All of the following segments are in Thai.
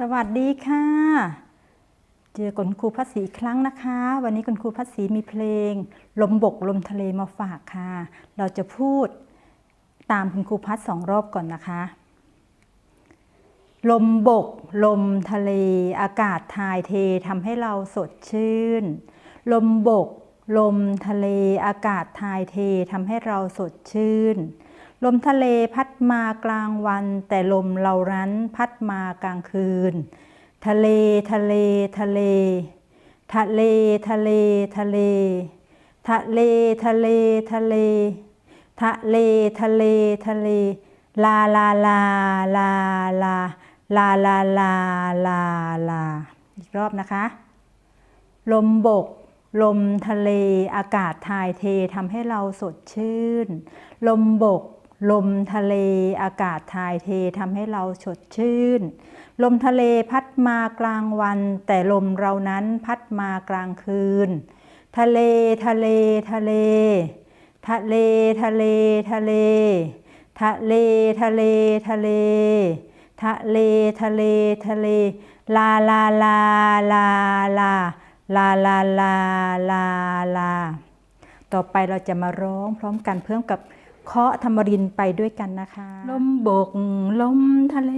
สวัสดีค่ะ เจอคุณครูพัศรีอีกครั้งนะคะ วันนี้คุณครูพัศรีมีเพลง ลมบกลมทะเลมาฝากค่ะ เราจะพูดตามคุณครูพัศสองรอบก่อนนะคะ ลมบก ลมทะเล อากาศทายเททำให้เราสดชื่น ลมบก ลมทะเล อากาศทายเททำให้เราสดชื่น ลมทะเลพัดมากลางวัน แต่ลมเรารั้นพัดมากลางคืน ทะเลทะเลทะเล ทะเลทะเลทะเล ทะเลทะเลทะเล ทะเลทะเลทะเล ลาลาลาลาลา ลาลาลาลาลา อีกรอบนะคะ ลมบกลมทะเลอากาศทายเททำให้เราสดชื่น ลมบก ลมทะเลอากาศทายเททำให้เราสดชื่น ลมทะเลพัดมากลางวัน แต่ลมเรานั้นพัดมากลางคืน ทะเลทะเลทะเล ทะเลทะเลทะเล ทะเลทะเลทะเล ทะเลทะเลทะเล ลาลาลาลาลา ลาลาลาลาลา ต่อไปเราจะมาร้องพร้อมกันเพิ่มกับ เคาะธรรมรินไปด้วยกันนะคะ ลมบก ลมทะเล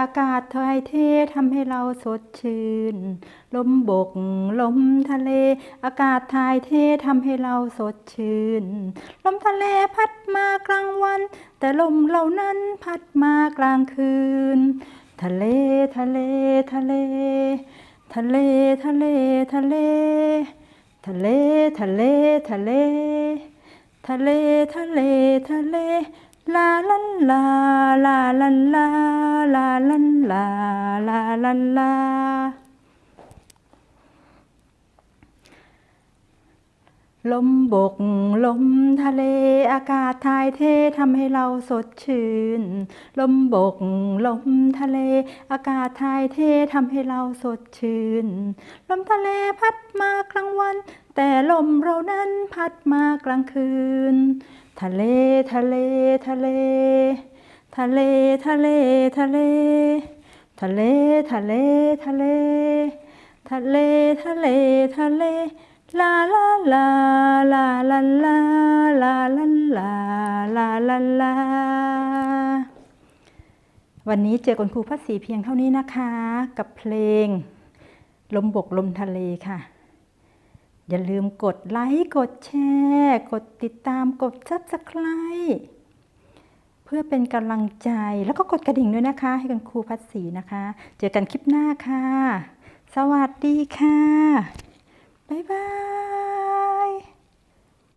อากาศถ่ายเททำให้เราสดชื่น ลมบก ลมทะเล อากาศถ่ายเททำให้เราสดชื่น ลมทะเลพัดมากลางวัน แต่ลมเหล่านั้นพัดมากลางคืน ทะเลทะเลทะเล ทะเลทะเลทะเล ทะเลทะเลทะเล ทะเลทะเลทะเลลาลันลาลาลันลาลาลันลาลาลันลาลมบก ลมทะเลอากาศทายเททำให้เราสดชื่น ลมบก ลมทะเล อากาศทายเททำให้เราสดชื่น ลมทะเลพัดมากลางวัน แต่ลมเรานั้นพัดมากลางคืน ทะเลทะเลทะเล ทะเลทะเลทะเล ทะเลทะเลทะเล ทะเลทะเลทะเลลาลาลาลาลาลาลาลาลาลาลาลาวันนี้เจอคุณครูพัศรีเพียงเท่านี้นะคะ กับเพลง ลมบกลมทะเลค่ะ อย่าลืมกดไลค์กดแชร์ กดติดตามกด subscribe เพื่อเป็นกำลังใจแล้วก็กดกระดิ่งด้วยนะคะ ให้คุณครูพัศรีนะคะ เจอกันคลิปหน้าค่ะ สวัสดีค่ะ บ๊ายบาย